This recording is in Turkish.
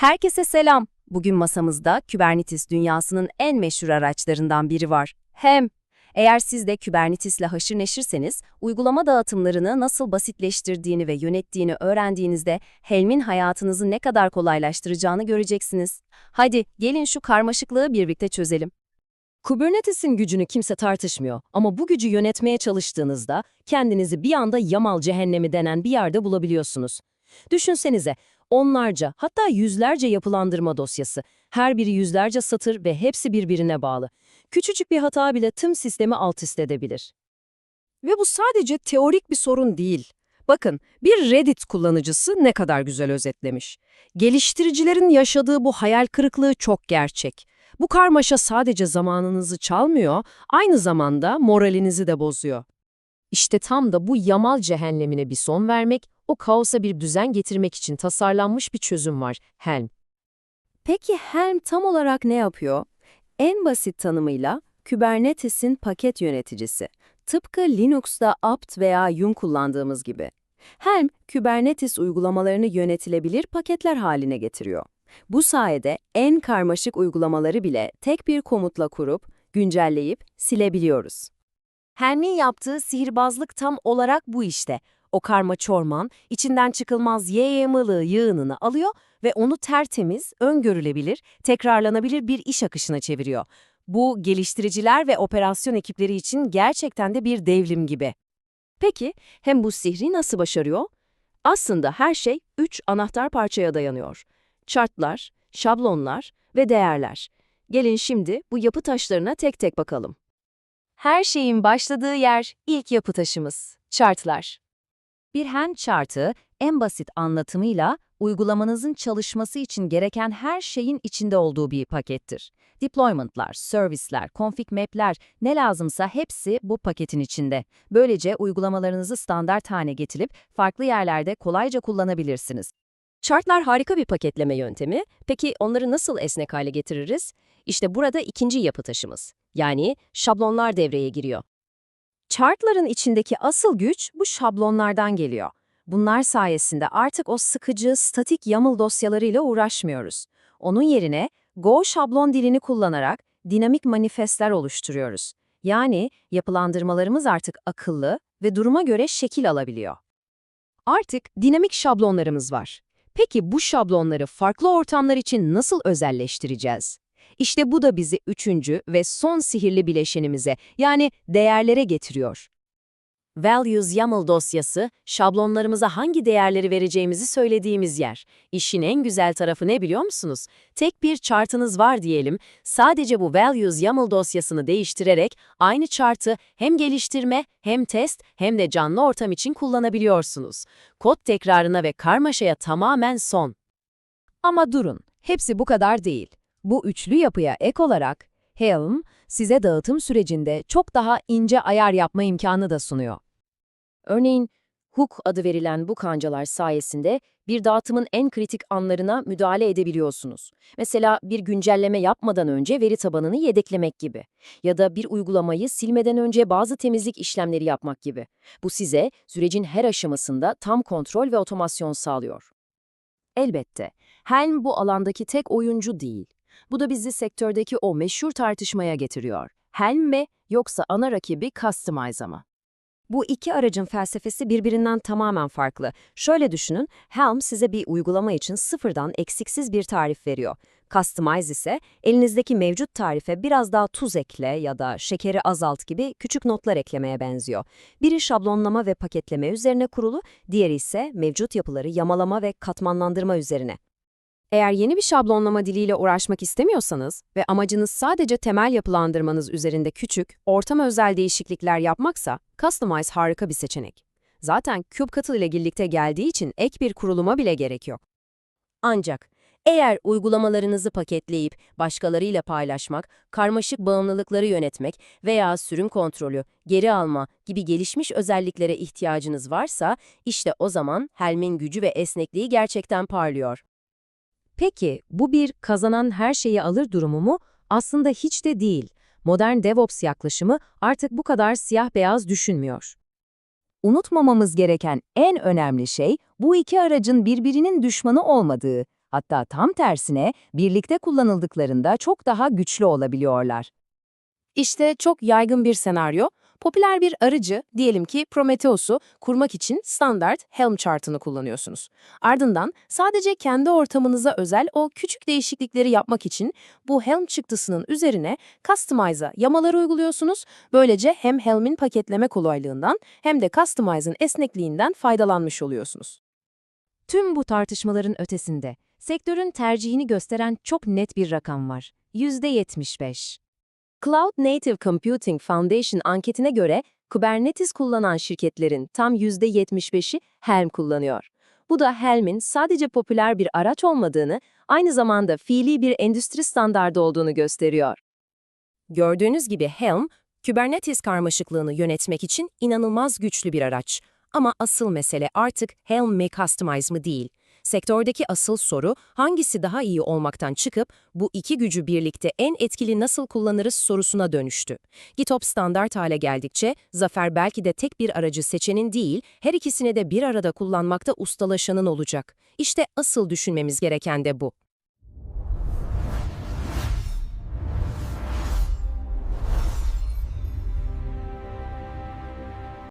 Herkese selam. Bugün masamızda Kubernetes dünyasının en meşhur araçlarından biri var. Hem eğer siz de Kubernetes ile haşır neşirseniz, uygulama dağıtımlarını nasıl basitleştirdiğini ve yönettiğini öğrendiğinizde Helm'in hayatınızı ne kadar kolaylaştıracağını göreceksiniz. Hadi gelin şu karmaşıklığı birlikte çözelim. Kubernetes'in gücünü kimse tartışmıyor ama bu gücü yönetmeye çalıştığınızda kendinizi bir anda Yamal cehennemi denen bir yerde bulabiliyorsunuz. Düşünsenize, onlarca hatta yüzlerce yapılandırma dosyası, her biri yüzlerce satır ve hepsi birbirine bağlı. Küçücük bir hata bile tüm sistemi alt üst edebilir. Ve bu sadece teorik bir sorun değil. Bakın, bir Reddit kullanıcısı ne kadar güzel özetlemiş. Geliştiricilerin yaşadığı bu hayal kırıklığı çok gerçek. Bu karmaşa sadece zamanınızı çalmıyor, aynı zamanda moralinizi de bozuyor. İşte tam da bu Yamal cehennemine bir son vermek, o kaosa bir düzen getirmek için tasarlanmış bir çözüm var, Helm. Peki Helm tam olarak ne yapıyor? En basit tanımıyla Kubernetes'in paket yöneticisi. Tıpkı Linux'ta apt veya yum kullandığımız gibi. Helm, Kubernetes uygulamalarını yönetilebilir paketler haline getiriyor. Bu sayede en karmaşık uygulamaları bile tek bir komutla kurup, güncelleyip silebiliyoruz. Helm'in yaptığı sihirbazlık tam olarak bu işte. O karma çorman, içinden çıkılmaz YYM'lı yığınını alıyor ve onu tertemiz, öngörülebilir, tekrarlanabilir bir iş akışına çeviriyor. Bu geliştiriciler ve operasyon ekipleri için gerçekten de bir devrim gibi. Peki, hem bu sihri nasıl başarıyor? Aslında her şey üç anahtar parçaya dayanıyor. Chartlar, şablonlar ve değerler. Gelin şimdi bu yapı taşlarına tek tek bakalım. Her şeyin başladığı yer ilk yapı taşımız, chartlar. Bir hand chart'ı en basit anlatımıyla uygulamanızın çalışması için gereken her şeyin içinde olduğu bir pakettir. Deployment'lar, servisler, config map'ler ne lazımsa hepsi bu paketin içinde. Böylece uygulamalarınızı standart hale getirip farklı yerlerde kolayca kullanabilirsiniz. Chartlar harika bir paketleme yöntemi. Peki onları nasıl esnek hale getiririz? İşte burada ikinci yapı taşımız. Yani şablonlar devreye giriyor. Chartların içindeki asıl güç bu şablonlardan geliyor. Bunlar sayesinde artık o sıkıcı, statik YAML dosyalarıyla uğraşmıyoruz. Onun yerine Go şablon dilini kullanarak dinamik manifestler oluşturuyoruz. Yani yapılandırmalarımız artık akıllı ve duruma göre şekil alabiliyor. Artık dinamik şablonlarımız var. Peki bu şablonları farklı ortamlar için nasıl özelleştireceğiz? İşte bu da bizi üçüncü ve son sihirli bileşenimize yani değerlere getiriyor. Values YAML dosyası, şablonlarımıza hangi değerleri vereceğimizi söylediğimiz yer. İşin en güzel tarafı ne biliyor musunuz? Tek bir chartınız var diyelim, sadece bu Values YAML dosyasını değiştirerek aynı chartı hem geliştirme, hem test, hem de canlı ortam için kullanabiliyorsunuz. Kod tekrarına ve karmaşaya tamamen son. Ama durun, hepsi bu kadar değil. Bu üçlü yapıya ek olarak Helm, size dağıtım sürecinde çok daha ince ayar yapma imkanı da sunuyor. Örneğin, hook adı verilen bu kancalar sayesinde bir dağıtımın en kritik anlarına müdahale edebiliyorsunuz. Mesela bir güncelleme yapmadan önce veri tabanını yedeklemek gibi. Ya da bir uygulamayı silmeden önce bazı temizlik işlemleri yapmak gibi. Bu size sürecin her aşamasında tam kontrol ve otomasyon sağlıyor. Elbette, Helm bu alandaki tek oyuncu değil. Bu da bizi sektördeki o meşhur tartışmaya getiriyor. Helm mi yoksa ana rakibi Customize mı? Bu iki aracın felsefesi birbirinden tamamen farklı. Şöyle düşünün, Helm size bir uygulama için sıfırdan eksiksiz bir tarif veriyor. Customize ise elinizdeki mevcut tarife biraz daha tuz ekle ya da şekeri azalt gibi küçük notlar eklemeye benziyor. Biri şablonlama ve paketleme üzerine kurulu, diğeri ise mevcut yapıları yamalama ve katmanlandırma üzerine. Eğer yeni bir şablonlama diliyle uğraşmak istemiyorsanız ve amacınız sadece temel yapılandırmanız üzerinde küçük, ortam özel değişiklikler yapmaksa, Customize harika bir seçenek. Zaten KubeCuttle ile birlikte geldiği için ek bir kuruluma bile gerek yok. Ancak eğer uygulamalarınızı paketleyip başkalarıyla paylaşmak, karmaşık bağımlılıkları yönetmek veya sürüm kontrolü, geri alma gibi gelişmiş özelliklere ihtiyacınız varsa, işte o zaman Helm'in gücü ve esnekliği gerçekten parlıyor. Peki, bu bir kazanan her şeyi alır durumu mu? Aslında hiç de değil. Modern DevOps yaklaşımı artık bu kadar siyah-beyaz düşünmüyor. Unutmamamız gereken en önemli şey, bu iki aracın birbirinin düşmanı olmadığı, Hatta tam tersine birlikte kullanıldıklarında çok daha güçlü olabiliyorlar. İşte çok yaygın bir senaryo. Popüler bir aracı, diyelim ki Prometheus'u kurmak için standart Helm chartını kullanıyorsunuz. Ardından sadece kendi ortamınıza özel o küçük değişiklikleri yapmak için bu Helm çıktısının üzerine Customize'a yamaları uyguluyorsunuz. Böylece hem Helm'in paketleme kolaylığından hem de Customize'ın esnekliğinden faydalanmış oluyorsunuz. Tüm bu tartışmaların ötesinde, sektörün tercihini gösteren çok net bir rakam var. %75. Cloud Native Computing Foundation anketine göre Kubernetes kullanan şirketlerin tam %75'i Helm kullanıyor. Bu da Helm'in sadece popüler bir araç olmadığını, aynı zamanda fiili bir endüstri standardı olduğunu gösteriyor. Gördüğünüz gibi Helm, Kubernetes karmaşıklığını yönetmek için inanılmaz güçlü bir araç. Ama asıl mesele artık Helm mi Customize mı değil. Sektördeki asıl soru hangisi daha iyi olmaktan çıkıp bu iki gücü birlikte en etkili nasıl kullanırız sorusuna dönüştü. GitOps standart hale geldikçe zafer belki de tek bir aracı seçenin değil, her ikisini de bir arada kullanmakta ustalaşanın olacak. İşte asıl düşünmemiz gereken de bu.